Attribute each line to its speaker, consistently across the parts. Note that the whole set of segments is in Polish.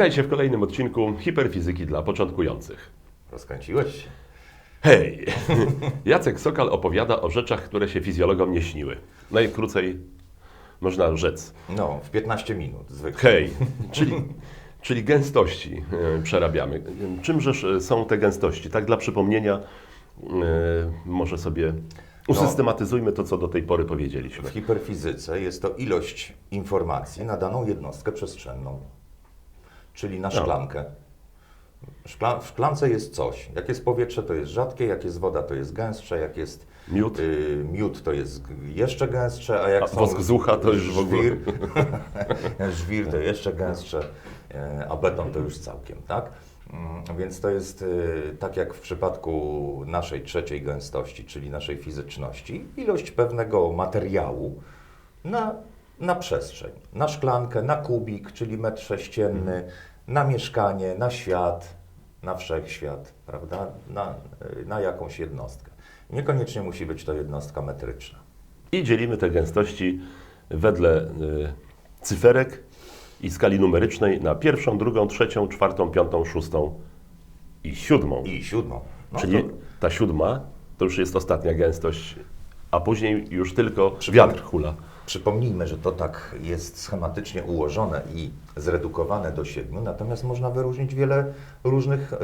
Speaker 1: Witajcie w kolejnym odcinku Hiperfizyki dla początkujących.
Speaker 2: Rozkręciłeś się?
Speaker 1: Hej! Jacek Sokal opowiada o rzeczach, które się fizjologom nie śniły. Najkrócej można rzec.
Speaker 2: No, w 15 minut zwykle.
Speaker 1: Hej! Czyli, czyli gęstości e, przerabiamy. Czymżeż e, są te gęstości? Tak dla przypomnienia, e, może sobie usystematyzujmy to, co do tej pory powiedzieliśmy.
Speaker 2: W hiperfizyce jest to ilość informacji na daną jednostkę przestrzenną, czyli na
Speaker 1: No.
Speaker 2: szklankę. Szkla, w szklance jest coś. Jak jest powietrze, to jest rzadkie, jak jest woda, to jest gęstsze, jak jest
Speaker 1: Miód?
Speaker 2: y, miód, to jest jeszcze gęstsze, a jak
Speaker 1: A
Speaker 2: są
Speaker 1: wosk z ucha to już w ogóle.
Speaker 2: żwir, żwir to jeszcze gęstsze, e, a beton to już całkiem, tak? Mm, Więc to jest y, tak jak w przypadku naszej trzeciej gęstości, czyli naszej fizyczności, ilość pewnego materiału na, na przestrzeń, na szklankę, na kubik, czyli metr sześcienny, na mieszkanie, na świat, na wszechświat, prawda? Na, na jakąś jednostkę. Niekoniecznie musi być to jednostka metryczna.
Speaker 1: I dzielimy te gęstości wedle y, cyferek i skali numerycznej na pierwszą, drugą, trzecią, czwartą, piątą, szóstą i siódmą.
Speaker 2: I siódmą. No
Speaker 1: Czyli
Speaker 2: to
Speaker 1: ta siódma to już jest ostatnia gęstość, a później już tylko wiatr hula.
Speaker 2: Przypomnijmy, że to tak jest schematycznie ułożone i zredukowane do siedmiu, natomiast można wyróżnić wiele różnych y,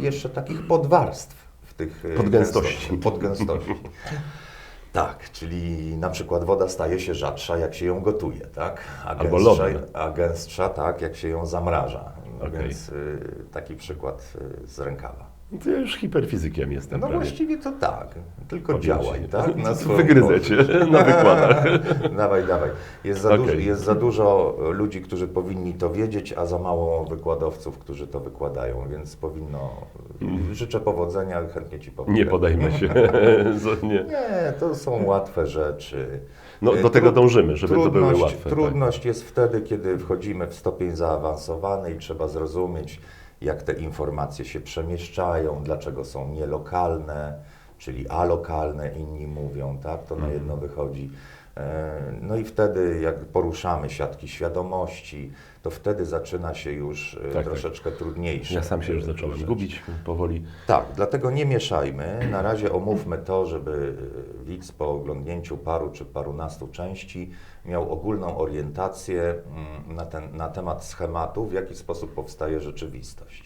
Speaker 2: jeszcze takich podwarstw w tych y,
Speaker 1: Podgęstości.
Speaker 2: Podgęstości. tak, czyli na przykład woda staje się rzadsza, jak się ją gotuje, tak? A
Speaker 1: Albo
Speaker 2: gęstsza, a gęstsza, tak, jak się ją zamraża.
Speaker 1: Okej.
Speaker 2: Więc y, taki przykład y, z rękawa.
Speaker 1: To ja już hiperfizykiem jestem
Speaker 2: No
Speaker 1: prawie.
Speaker 2: właściwie to tak, tylko
Speaker 1: Powiem
Speaker 2: działaj, tak? Na swoją
Speaker 1: Wygryzę cię na wykładach.
Speaker 2: Dawaj, dawaj. Jest za,
Speaker 1: Okej.
Speaker 2: dużo, jest za dużo ludzi, którzy powinni to wiedzieć, a za mało wykładowców, którzy to wykładają, więc powinno. Życzę powodzenia, chętnie ci pomogę.
Speaker 1: Nie podejmę się. Nie.
Speaker 2: Nie, to są łatwe rzeczy.
Speaker 1: No, do tego
Speaker 2: tru-
Speaker 1: dążymy, żeby to były
Speaker 2: trudność-
Speaker 1: łatwe. tak.
Speaker 2: Trudność jest wtedy, kiedy wchodzimy w stopień zaawansowany i trzeba zrozumieć, jak te informacje się przemieszczają, dlaczego są nielokalne, czyli alokalne, inni mówią, tak? To
Speaker 1: Mhm.
Speaker 2: na jedno wychodzi. No i wtedy, jak poruszamy siatki świadomości, to wtedy zaczyna się już e,
Speaker 1: Tak, tak.
Speaker 2: troszeczkę trudniejsze.
Speaker 1: Ja sam się już
Speaker 2: e,
Speaker 1: zacząłem
Speaker 2: rzeczy.
Speaker 1: gubić powoli.
Speaker 2: Tak, dlatego nie mieszajmy. Na razie omówmy to, żeby e, widz po oglądnięciu paru czy parunastu części miał ogólną orientację mm, na, ten, na temat schematu, w jaki sposób powstaje rzeczywistość.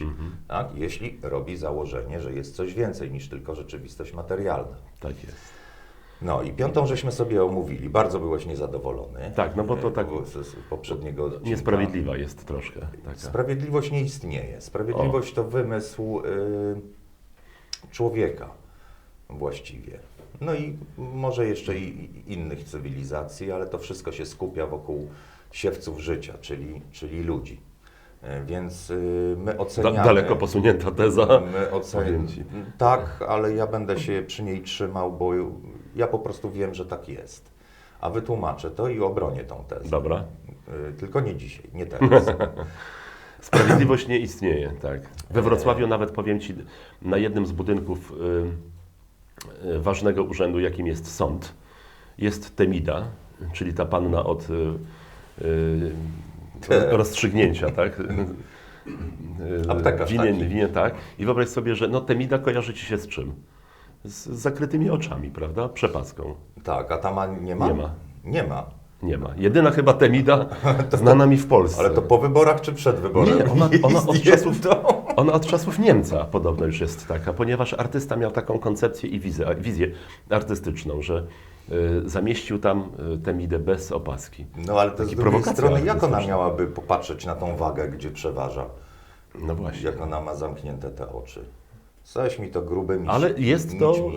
Speaker 2: Tak? Jeśli robi założenie, że jest coś więcej niż tylko rzeczywistość materialna.
Speaker 1: Tak jest.
Speaker 2: No i piątą żeśmy sobie omówili. Bardzo byłeś niezadowolony.
Speaker 1: Tak, no bo to
Speaker 2: e,
Speaker 1: tak
Speaker 2: z- z poprzedniego odcinka.
Speaker 1: Niesprawiedliwa jest troszkę. Taka.
Speaker 2: Sprawiedliwość nie istnieje. Sprawiedliwość to wymysł y, człowieka właściwie. No i może jeszcze i innych cywilizacji, ale to wszystko się skupia wokół siewców życia, czyli, czyli ludzi. Y, Więc y, my
Speaker 1: Da,
Speaker 2: oceniamy...
Speaker 1: daleko posunięta teza.
Speaker 2: My oceniamy. Tak, ale ja będę się przy niej trzymał, bo ja po prostu wiem, że tak jest. A wytłumaczę to i obronię tą tezę.
Speaker 1: Dobra.
Speaker 2: Y, Tylko nie dzisiaj, nie teraz.
Speaker 1: Sprawiedliwość nie istnieje, tak. We Wrocławiu nawet powiem Ci, na jednym z budynków y, y, ważnego urzędu, jakim jest sąd, jest Temida, czyli ta panna od rozstrzygnięcia, tak?
Speaker 2: Aptekarz
Speaker 1: winien, winien, tak. I wyobraź sobie, że no, Temida kojarzy Ci się z czym? Z zakrytymi oczami, prawda? Przepaską.
Speaker 2: Tak, a ta ma, nie ma?
Speaker 1: Nie ma.
Speaker 2: Nie ma.
Speaker 1: Nie ma. Jedyna chyba Temida znana mi w Polsce.
Speaker 2: Ale to po wyborach czy przed wyborem?
Speaker 1: Nie, ona- ona od czasów-. Ona od czasów Niemca podobno już jest taka, ponieważ artysta miał taką koncepcję i wizję, wizję artystyczną, że y, zamieścił tam y, Temidę bez opaski.
Speaker 2: No ale to z
Speaker 1: Taki
Speaker 2: drugiej
Speaker 1: prowokacja
Speaker 2: strony, jak ona miałaby popatrzeć na tą wagę, gdzie przeważa?
Speaker 1: No właśnie.
Speaker 2: Jak ona ma zamknięte te oczy? Coś mi to grubymi
Speaker 1: Ale jest to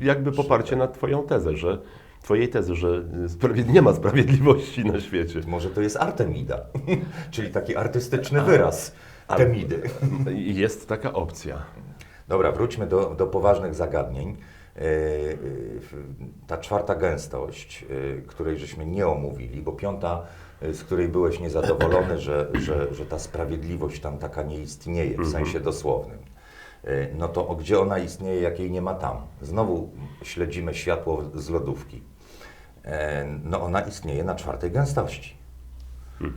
Speaker 1: y, jakby poparcie na Twoją tezę, że Twojej tezy, że sprawiedli- nie ma sprawiedliwości na świecie.
Speaker 2: Może to jest Artemida, czyli taki artystyczny wyraz Temidy.
Speaker 1: I Jest taka opcja.
Speaker 2: Dobra, wróćmy do, do poważnych zagadnień. Yy, yy, Ta czwarta gęstość, yy, której żeśmy nie omówili, bo piąta, yy, z której byłeś niezadowolony, że, że, że ta sprawiedliwość tam taka nie istnieje w sensie dosłownym. Yy, No to gdzie ona istnieje, jak jej nie ma tam? Znowu śledzimy światło z lodówki. Yy, No ona istnieje na czwartej gęstości.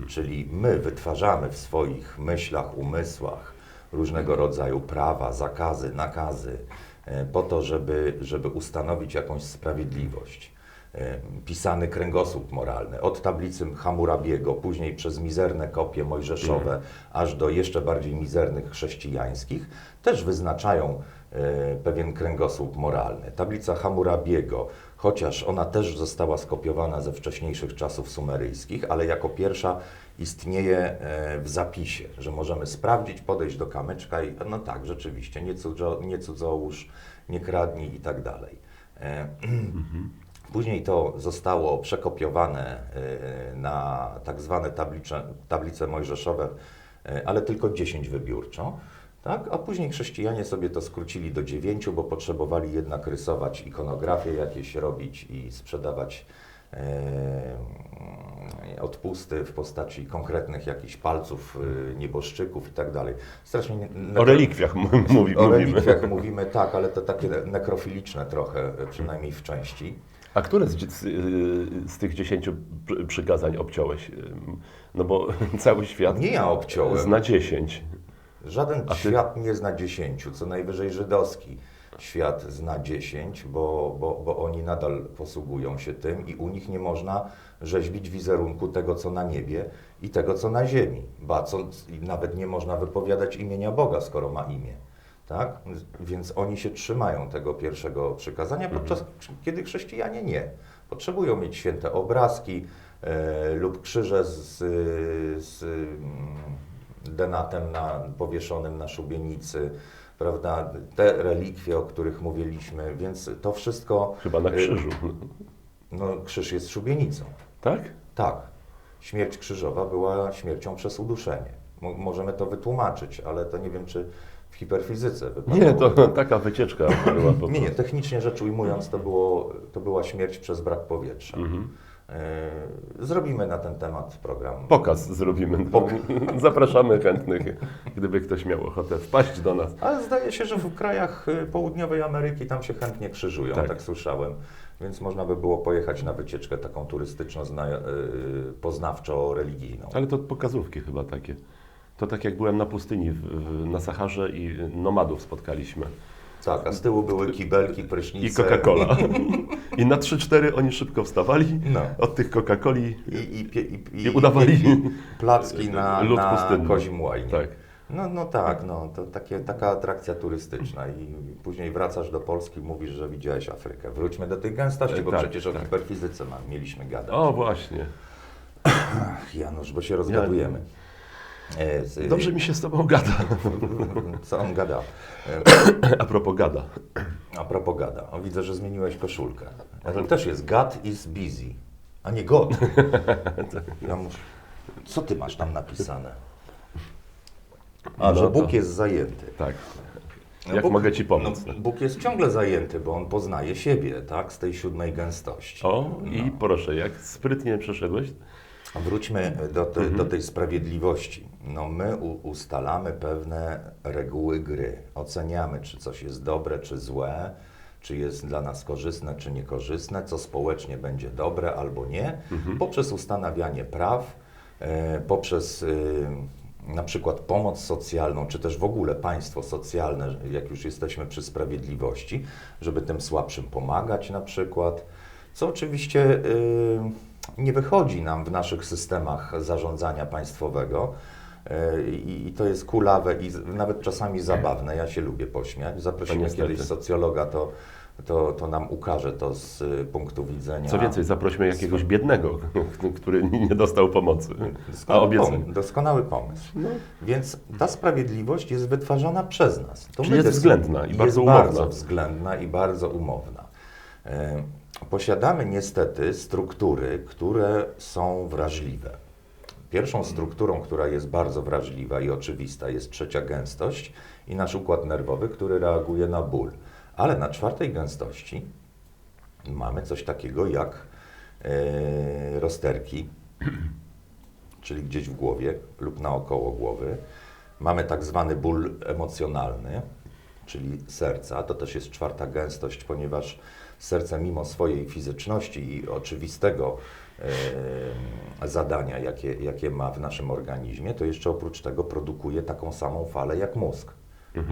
Speaker 2: Czyli my wytwarzamy w swoich myślach, umysłach różnego rodzaju prawa, zakazy, nakazy, e, po to, żeby, żeby ustanowić jakąś sprawiedliwość. E, Pisany kręgosłup moralny, od tablicy Hammurabiego, później przez mizerne kopie mojżeszowe, aż do jeszcze bardziej mizernych chrześcijańskich, też wyznaczają e, pewien kręgosłup moralny. Tablica Hammurabiego, chociaż ona też została skopiowana ze wcześniejszych czasów sumeryjskich, ale jako pierwsza istnieje e, w zapisie, że możemy sprawdzić, podejść do kamyczka i no tak, rzeczywiście, nie, cudzo, nie cudzołóż, nie kradnij i tak dalej. E, Później to zostało przekopiowane e, na tak zwane tablicze, tablice mojżeszowe, e, ale tylko 10 wybiórczo. Tak? A później chrześcijanie sobie to skrócili do 9, bo potrzebowali jednak rysować ikonografię jakieś robić i sprzedawać e, odpusty w postaci konkretnych jakichś palców, e, nieboszczyków i tak dalej. Strasznie nie-
Speaker 1: O relikwiach m- mówi,
Speaker 2: o
Speaker 1: mówimy.
Speaker 2: relikwiach mówimy tak, ale to takie nekrofiliczne trochę, przynajmniej w części.
Speaker 1: A które z, z, z tych dziesięciu przy- przykazań obciąłeś? No bo cały świat
Speaker 2: Nie ja obciąłem.
Speaker 1: zna dziesięć.
Speaker 2: Żaden
Speaker 1: A ty-
Speaker 2: świat nie zna dziesięciu, co najwyżej żydowski świat zna dziesięć, bo, bo, bo oni nadal posługują się tym i u nich nie można rzeźbić wizerunku tego, co na niebie i tego, co na ziemi. Ba, co, i nawet nie można wypowiadać imienia Boga, skoro ma imię. Tak? Więc oni się trzymają tego pierwszego przykazania, podczas kiedy chrześcijanie nie. Potrzebują mieć święte obrazki e, lub krzyże z, z mm, denatem na, powieszonym na szubienicy, prawda? Te relikwie, o których mówiliśmy, więc to wszystko.
Speaker 1: Chyba na
Speaker 2: y,
Speaker 1: krzyżu.
Speaker 2: No, krzyż jest szubienicą.
Speaker 1: Tak?
Speaker 2: Tak. Śmierć krzyżowa była śmiercią przez uduszenie. Mo- możemy to wytłumaczyć, ale to nie wiem, czy w hiperfizyce wypadało.
Speaker 1: Nie, to taka wycieczka była po
Speaker 2: Nie, nie, technicznie rzecz ujmując, to, było, to była śmierć przez brak powietrza.
Speaker 1: Mhm.
Speaker 2: E, Zrobimy na ten temat program.
Speaker 1: Pokaz zrobimy. Zapraszamy chętnych, gdyby ktoś miał ochotę wpaść do nas.
Speaker 2: Ale zdaje się, że w krajach y, południowej Ameryki tam się chętnie krzyżują,
Speaker 1: Tak.
Speaker 2: tak, słyszałem. Więc można by było pojechać na wycieczkę taką turystyczną, zna, y, poznawczo-religijną.
Speaker 1: Ale to pokazówki chyba takie. To tak jak byłem na pustyni w, w, na Saharze i nomadów spotkaliśmy.
Speaker 2: Tak, a z tyłu były kibelki, prysznice.
Speaker 1: I Coca-Cola. I na 3-4 oni szybko wstawali
Speaker 2: No.
Speaker 1: od tych Coca-Coli.
Speaker 2: I, i, i,
Speaker 1: I udawali
Speaker 2: placki na,
Speaker 1: lód
Speaker 2: na kozim łajnie.
Speaker 1: Tak.
Speaker 2: No, no tak, no, to takie, taka atrakcja turystyczna i później wracasz do Polski i mówisz, że widziałeś Afrykę. Wróćmy do tych gęstości, bo
Speaker 1: Tak,
Speaker 2: przecież o
Speaker 1: tak.
Speaker 2: hiperfizyce ma, mieliśmy gadać.
Speaker 1: O, właśnie.
Speaker 2: Janusz, bo się rozgadujemy. E, z-
Speaker 1: Dobrze mi się z Tobą gada.
Speaker 2: Co on gada?
Speaker 1: A propos gada.
Speaker 2: A propos gada. O, widzę, że zmieniłeś koszulkę. A to też jest God is busy, a nie God. Ja muszę... Co ty masz tam napisane? A,
Speaker 1: No
Speaker 2: że Bóg jest zajęty.
Speaker 1: Tak.
Speaker 2: No
Speaker 1: Jak
Speaker 2: Bóg-
Speaker 1: mogę Ci pomóc?
Speaker 2: No, Bóg jest ciągle zajęty, bo on poznaje siebie, tak, z tej siódmej gęstości.
Speaker 1: O, i proszę, jak sprytnie przeszedłeś.
Speaker 2: Wróćmy do, te,
Speaker 1: Mhm.
Speaker 2: do tej sprawiedliwości. No my ustalamy pewne reguły gry. Oceniamy, czy coś jest dobre, czy złe, czy jest dla nas korzystne, czy niekorzystne, co społecznie będzie dobre albo nie,
Speaker 1: Mhm.
Speaker 2: poprzez ustanawianie praw, e, poprzez e, na przykład pomoc socjalną, czy też w ogóle państwo socjalne, jak już jesteśmy przy sprawiedliwości, żeby tym słabszym pomagać na przykład, co oczywiście y, nie wychodzi nam w naszych systemach zarządzania państwowego. Y, I, to jest kulawe i nawet czasami zabawne. Ja się lubię pośmiać. Zaprosimy
Speaker 1: niestety.
Speaker 2: kiedyś socjologa, to, to, to nam ukaże to z y, punktu widzenia.
Speaker 1: Co więcej, zaprośmy jakiegoś biednego, który nie dostał pomocy. A
Speaker 2: Doskonały,
Speaker 1: obiecaj.
Speaker 2: pom- doskonały pomysł.
Speaker 1: No.
Speaker 2: Więc ta sprawiedliwość jest wytwarzana przez nas. To
Speaker 1: Czyli jest względna i bardzo umowna.
Speaker 2: bardzo względna i bardzo umowna. E, Posiadamy niestety struktury, które są wrażliwe. Pierwszą strukturą, która jest bardzo wrażliwa i oczywista, jest trzecia gęstość i nasz układ nerwowy, który reaguje na ból. Ale na czwartej gęstości mamy coś takiego jak e, rozterki, czyli gdzieś w głowie lub naokoło głowy. Mamy tak zwany ból emocjonalny, czyli serca. To też jest czwarta gęstość, ponieważ serce mimo swojej fizyczności i oczywistego zadania, jakie, jakie ma w naszym organizmie, to jeszcze oprócz tego produkuje taką samą falę jak mózg,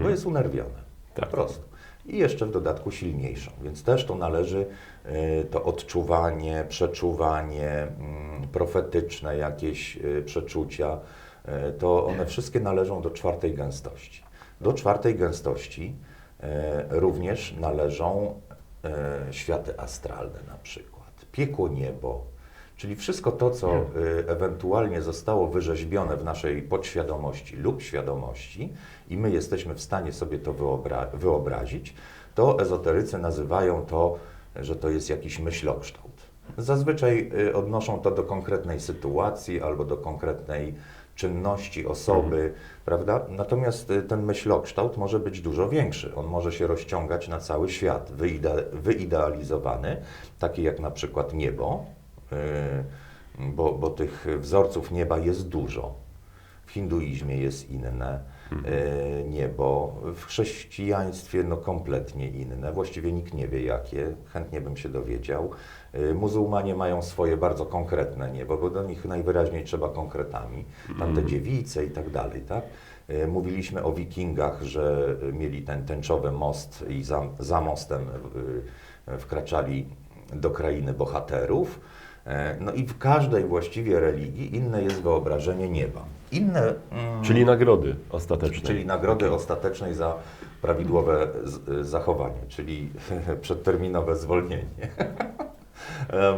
Speaker 2: bo jest unerwione.
Speaker 1: Tak.
Speaker 2: Po prostu. I jeszcze w dodatku silniejszą, więc też to należy e, to odczuwanie, przeczuwanie, mm, profetyczne jakieś e, przeczucia, e, to one wszystkie należą do czwartej gęstości. Do czwartej gęstości również należą światy astralne na przykład, piekło niebo, czyli wszystko to, co e, ewentualnie zostało wyrzeźbione w naszej podświadomości lub świadomości i my jesteśmy w stanie sobie to wyobra- wyobrazić, to ezoterycy nazywają to, że to jest jakiś myślokształt. Zazwyczaj y, odnoszą to do konkretnej sytuacji albo do konkretnej czynności osoby, prawda? Natomiast y, ten myślokształt może być dużo większy. On może się rozciągać na cały świat, wyide- wyidealizowany, taki jak na przykład niebo, y, bo, bo tych wzorców nieba jest dużo. W hinduizmie jest inne e, niebo, w chrześcijaństwie no kompletnie inne, właściwie nikt nie wie jakie, chętnie bym się dowiedział. E, Muzułmanie mają swoje bardzo konkretne niebo, bo do nich najwyraźniej trzeba konkretami, tam te dziewice i tak dalej, tak? E, Mówiliśmy o wikingach, że mieli ten tęczowy most i za, za mostem e, wkraczali do krainy bohaterów. E, No i w każdej właściwie religii inne jest wyobrażenie nieba. Inne, mm,
Speaker 1: Czyli nagrody ostateczne.
Speaker 2: czyli nagrody ostatecznej za prawidłowe zachowanie, czyli przedterminowe zwolnienie. Em,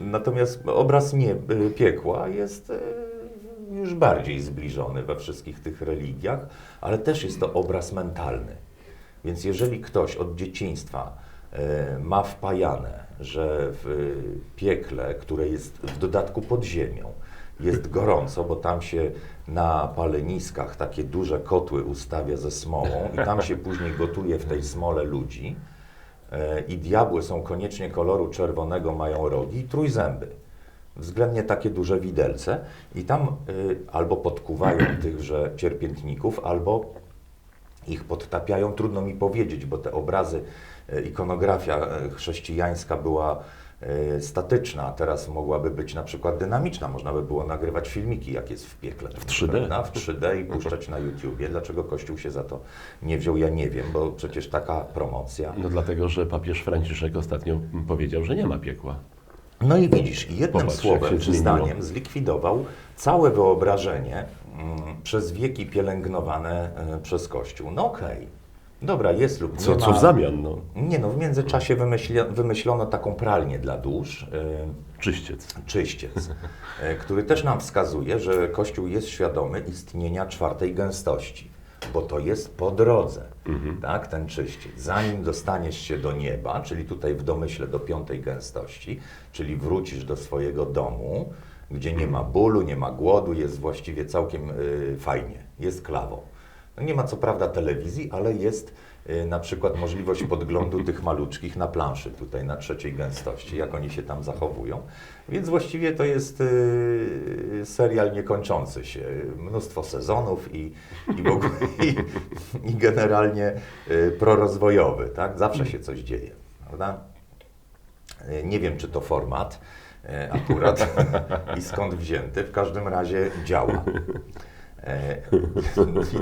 Speaker 2: Natomiast obraz nie, piekła jest e, już bardziej zbliżony we wszystkich tych religiach, ale też jest to obraz mentalny. Więc jeżeli ktoś od dzieciństwa e, ma wpajane, że w piekle, które jest w dodatku pod ziemią, jest gorąco, bo tam się na paleniskach takie duże kotły ustawia ze smołą i tam się później gotuje w tej smole ludzi, E, i diabły są koniecznie koloru czerwonego, mają rogi i trójzęby. Względnie takie duże widelce i tam y, albo podkuwają tychże cierpiętników, albo ich podtapiają. Trudno mi powiedzieć, bo te obrazy, y, ikonografia y, chrześcijańska była y, statyczna, a teraz mogłaby być na przykład dynamiczna. Można by było nagrywać filmiki, jak jest w piekle. W
Speaker 1: 3D.
Speaker 2: Prawda? W 3D i puszczać na YouTubie. Dlaczego Kościół się za to nie wziął, ja nie wiem, bo przecież taka promocja.
Speaker 1: No dlatego, że papież Franciszek ostatnio powiedział, że nie ma piekła.
Speaker 2: No i widzisz, jednym
Speaker 1: Popatrz,
Speaker 2: słowem czy zdaniem zlikwidował całe wyobrażenie przez wieki pielęgnowane e, przez Kościół. No okej, dobra, jest lub nie
Speaker 1: Co,
Speaker 2: ma.
Speaker 1: co w zamian, no?
Speaker 2: Nie no, w międzyczasie wymyślono taką pralnię dla dusz, e,
Speaker 1: Czyściec.
Speaker 2: czyściec, e, który też nam wskazuje, że Kościół jest świadomy istnienia czwartej gęstości, bo to jest po drodze, tak, ten czyściec. Zanim dostaniesz się do nieba, czyli tutaj w domyśle do piątej gęstości, czyli wrócisz do swojego domu, gdzie nie ma bólu, nie ma głodu, jest właściwie całkiem y, fajnie, jest klawo. No nie ma co prawda telewizji, ale jest y, na przykład możliwość podglądu tych maluczkich na planszy tutaj na trzeciej gęstości, jak oni się tam zachowują. Więc właściwie to jest y, serial niekończący się. Mnóstwo sezonów i, i, w ogóle, i, i generalnie prorozwojowy. Tak? Zawsze się coś dzieje. Prawda? Nie wiem, czy to format akurat i skąd wzięty. W każdym razie działa. E,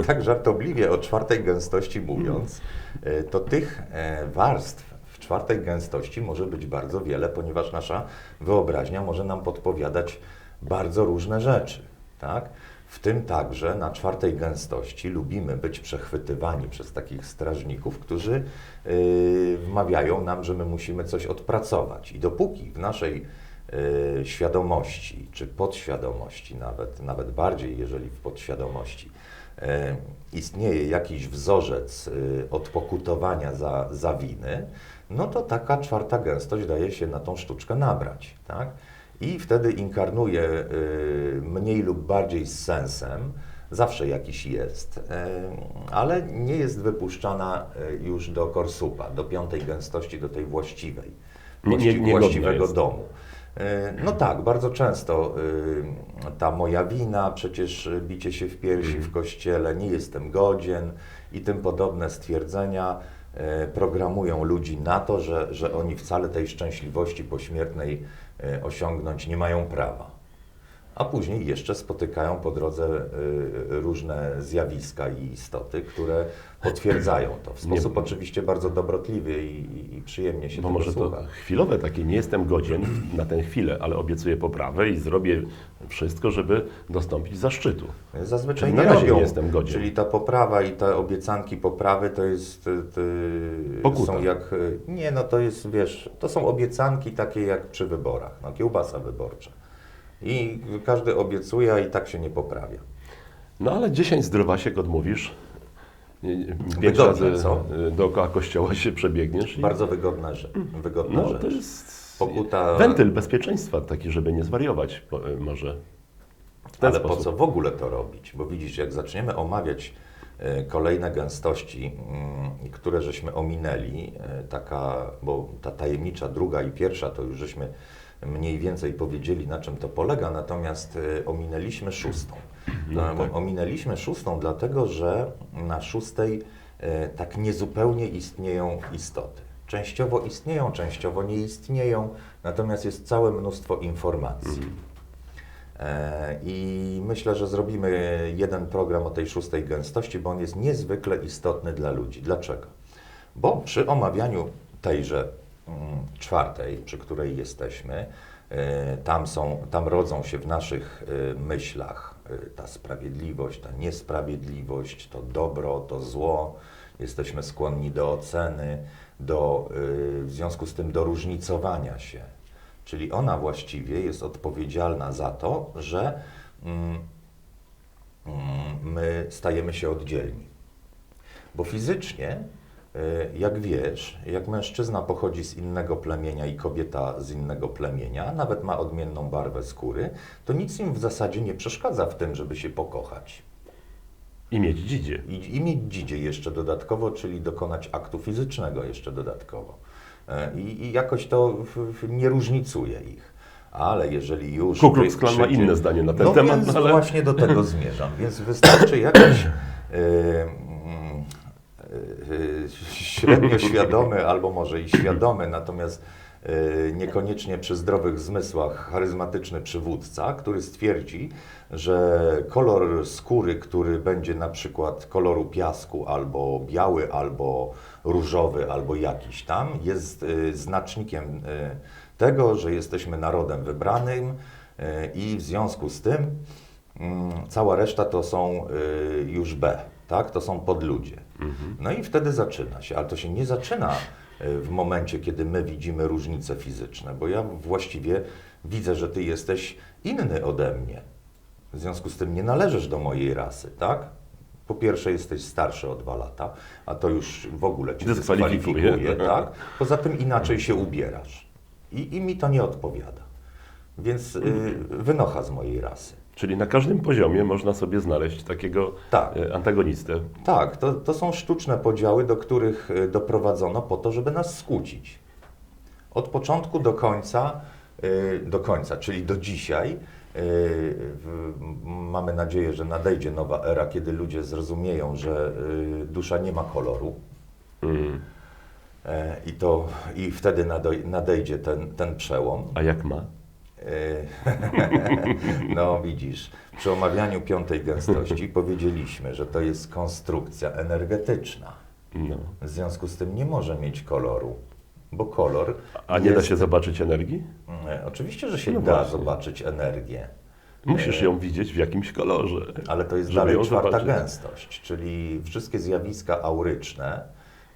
Speaker 2: I tak żartobliwie o czwartej gęstości mówiąc, e, to tych e, warstw w czwartej gęstości może być bardzo wiele, ponieważ nasza wyobraźnia może nam podpowiadać bardzo różne rzeczy. Tak? W tym także na czwartej gęstości lubimy być przechwytywani przez takich strażników, którzy yy, wmawiają nam, że my musimy coś odpracować. I dopóki w naszej świadomości, czy podświadomości nawet, nawet bardziej, jeżeli w podświadomości, y, istnieje jakiś wzorzec y, odpokutowania za, za winy, no to taka czwarta gęstość daje się na tą sztuczkę nabrać, tak? I wtedy inkarnuje y, mniej lub bardziej z sensem, zawsze jakiś jest, y, ale nie jest wypuszczana y, już do korsupa, do piątej gęstości, do tej właściwej,
Speaker 1: Nie- nie-
Speaker 2: właściwego domu. E, No tak, bardzo często y, ta moja wina, przecież bicie się w piersi w kościele, nie jestem godzien i tym podobne stwierdzenia e, programują ludzi na to, że, że oni wcale tej szczęśliwości pośmiertnej e, osiągnąć nie mają prawa. A później jeszcze spotykają po drodze y, różne zjawiska i istoty, które potwierdzają to. W
Speaker 1: Nie-
Speaker 2: sposób oczywiście bardzo dobrotliwy i, i- przyjemnie się
Speaker 1: Bo
Speaker 2: tego
Speaker 1: może to
Speaker 2: słucha.
Speaker 1: chwilowe takie, nie jestem godzien na tę chwilę, ale obiecuję poprawę i zrobię wszystko, żeby dostąpić zaszczytu.
Speaker 2: Zazwyczaj
Speaker 1: Czyli
Speaker 2: nie
Speaker 1: na razie
Speaker 2: robią.
Speaker 1: nie jestem godzien.
Speaker 2: Czyli ta poprawa i te obiecanki poprawy to jest. y,
Speaker 1: Pokuta.
Speaker 2: Są jak. y, Nie, no to jest, wiesz, to są obiecanki takie jak przy wyborach. No, kiełbasa wyborcza. I każdy obiecuje, a i tak się nie poprawia.
Speaker 1: No ale 10 zdrowasiek odmówisz, pięć
Speaker 2: Wygodnie,
Speaker 1: razy
Speaker 2: co?
Speaker 1: y, dookoła kościoła się przebiegniesz. I,
Speaker 2: Bardzo wygodna rzecz. Wygodna
Speaker 1: no
Speaker 2: rzecz.
Speaker 1: to jest
Speaker 2: Pokuta-
Speaker 1: wentyl bezpieczeństwa taki, żeby nie zwariować po- y, może.
Speaker 2: Ale po
Speaker 1: sposób.
Speaker 2: co w ogóle to robić? Bo widzisz, jak zaczniemy omawiać e, kolejne gęstości, mm, które żeśmy ominęli, e, taka, bo ta tajemnicza druga i pierwsza to już żeśmy mniej więcej powiedzieli, na czym to polega, natomiast e, ominęliśmy szóstą.
Speaker 1: No
Speaker 2: E,
Speaker 1: tak.
Speaker 2: Ominęliśmy szóstą, dlatego że na szóstej e, tak niezupełnie istnieją istoty. Częściowo istnieją, częściowo nie istnieją, natomiast jest całe mnóstwo informacji. E, I myślę, że zrobimy jeden program o tej szóstej gęstości, bo on jest niezwykle istotny dla ludzi. Dlaczego? Bo przy omawianiu tejże czwartej, przy której jesteśmy, e, tam, są, tam rodzą się w naszych e, myślach e, ta sprawiedliwość, ta niesprawiedliwość, to dobro, to zło. Jesteśmy skłonni do oceny, do, w związku z tym do różnicowania się. Czyli ona właściwie jest odpowiedzialna za to, że mm, mm, my stajemy się oddzielni. Bo fizycznie, jak wiesz, jak mężczyzna pochodzi z innego plemienia i kobieta z innego plemienia, nawet ma odmienną barwę skóry, to nic im w zasadzie nie przeszkadza w tym, żeby się pokochać.
Speaker 1: I mieć dzidzie.
Speaker 2: I, i mieć dzidzie jeszcze dodatkowo, czyli dokonać aktu fizycznego jeszcze dodatkowo. E, I, i jakoś to nie różnicuje ich. Ale jeżeli już...
Speaker 1: Ku Klux Klan ma inne zdanie na ten
Speaker 2: no
Speaker 1: temat,
Speaker 2: Więc
Speaker 1: ale-
Speaker 2: właśnie do tego zmierzam. Więc wystarczy jakaś e, mm, e, średnio świadomy, albo może i świadomy, natomiast e, niekoniecznie przy zdrowych zmysłach charyzmatyczny przywódca, który stwierdzi, że kolor skóry, który będzie na przykład koloru piasku, albo biały, albo różowy, albo jakiś tam, jest e, znacznikiem e, tego, że jesteśmy narodem wybranym i w związku z tym mm, cała reszta to są już B, tak? To są podludzie. No i wtedy zaczyna się, ale to się nie zaczyna y, w momencie, kiedy my widzimy różnice fizyczne, bo ja właściwie widzę, że ty jesteś inny ode mnie. W związku z tym nie należysz do mojej rasy, tak? Po pierwsze jesteś starszy o dwa lata, a to już w ogóle cię
Speaker 1: Dyskwalifikuje.
Speaker 2: dyskwalifikuje, tak? Poza tym inaczej się ubierasz. I, i mi to nie odpowiada. Więc y, wynocha z mojej rasy.
Speaker 1: Czyli na każdym poziomie można sobie znaleźć takiego
Speaker 2: Tak.
Speaker 1: e, antagonistę.
Speaker 2: Tak, to, to są sztuczne podziały, do których y, doprowadzono po to, żeby nas skłócić. Od początku do końca, y, do końca, czyli do dzisiaj, mamy nadzieję, że nadejdzie nowa era, kiedy ludzie zrozumieją, że dusza nie ma koloru.
Speaker 1: Mm.
Speaker 2: E, I, to, I wtedy nadejdzie ten, ten przełom.
Speaker 1: A jak ma?
Speaker 2: E, No widzisz, przy omawianiu piątej gęstości powiedzieliśmy, że to jest konstrukcja energetyczna.
Speaker 1: No.
Speaker 2: W związku z tym nie może mieć koloru, bo kolor.
Speaker 1: A nie da
Speaker 2: jest-
Speaker 1: się zobaczyć energii?
Speaker 2: E, Oczywiście, że się
Speaker 1: No
Speaker 2: da
Speaker 1: właśnie.
Speaker 2: zobaczyć energię,
Speaker 1: Musisz ją widzieć w jakimś kolorze.
Speaker 2: ale to jest dalej czwarta
Speaker 1: zobaczyć.
Speaker 2: gęstość, czyli wszystkie zjawiska auryczne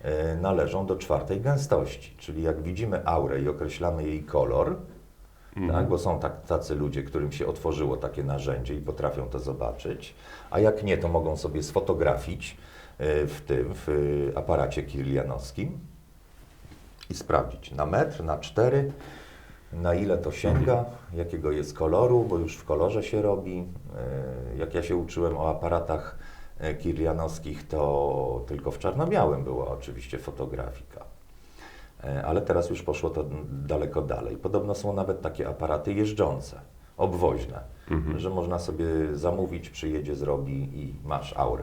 Speaker 2: e, należą do czwartej gęstości. Czyli jak widzimy aurę i określamy jej kolor,
Speaker 1: Mhm.
Speaker 2: tak, bo są tak, tacy ludzie, którym się otworzyło takie narzędzie i potrafią to zobaczyć, a jak nie, to mogą sobie sfotografić e, w tym, w e, aparacie kirlianowskim i sprawdzić na metr, na cztery, na ile to sięga, jakiego jest koloru, bo już w kolorze się robi. E, Jak ja się uczyłem o aparatach kirlianowskich, to tylko w czarno-białym była oczywiście fotografika. E, Ale teraz już poszło to daleko dalej. Podobno są nawet takie aparaty jeżdżące, obwoźne,
Speaker 1: Mhm.
Speaker 2: że można sobie zamówić, przyjedzie, zrobi i masz aurę.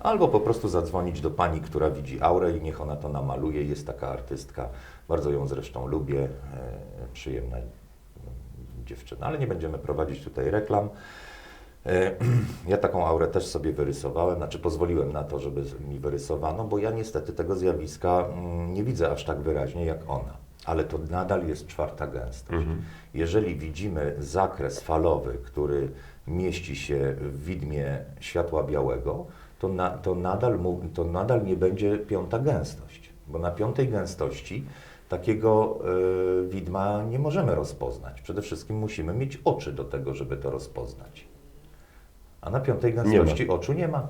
Speaker 2: Albo po prostu zadzwonić do pani, która widzi aurę i niech ona to namaluje. Jest taka artystka, bardzo ją zresztą lubię, e, przyjemna mm, dziewczyna, ale nie będziemy prowadzić tutaj reklam. E, Ja taką aurę też sobie wyrysowałem, znaczy pozwoliłem na to, żeby mi wyrysowano, bo ja niestety tego zjawiska mm, nie widzę aż tak wyraźnie jak ona. Ale to nadal jest czwarta gęstość.
Speaker 1: Mhm.
Speaker 2: Jeżeli widzimy zakres falowy, który mieści się w widmie światła białego, to, na, to, nadal, to nadal nie będzie piąta gęstość, bo na piątej gęstości takiego y, widma nie możemy rozpoznać. Przede wszystkim musimy mieć oczy do tego, żeby to rozpoznać. A na piątej gęstości oczu nie ma.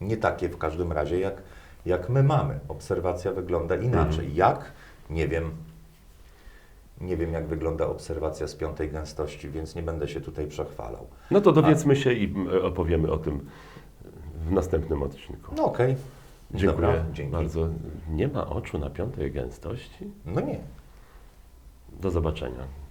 Speaker 2: Nie takie w każdym razie, jak, jak my mamy. Obserwacja wygląda inaczej. Jak? Nie wiem. Nie wiem, jak wygląda obserwacja z piątej gęstości, więc nie będę się tutaj przechwalał.
Speaker 1: No to dowiedzmy się i mm, opowiemy o tym w następnym odcinku.
Speaker 2: No okej.
Speaker 1: Dziękuję
Speaker 2: Dobra, dzięki.
Speaker 1: bardzo. Nie ma oczu na piątej gęstości?
Speaker 2: No nie.
Speaker 1: Do zobaczenia.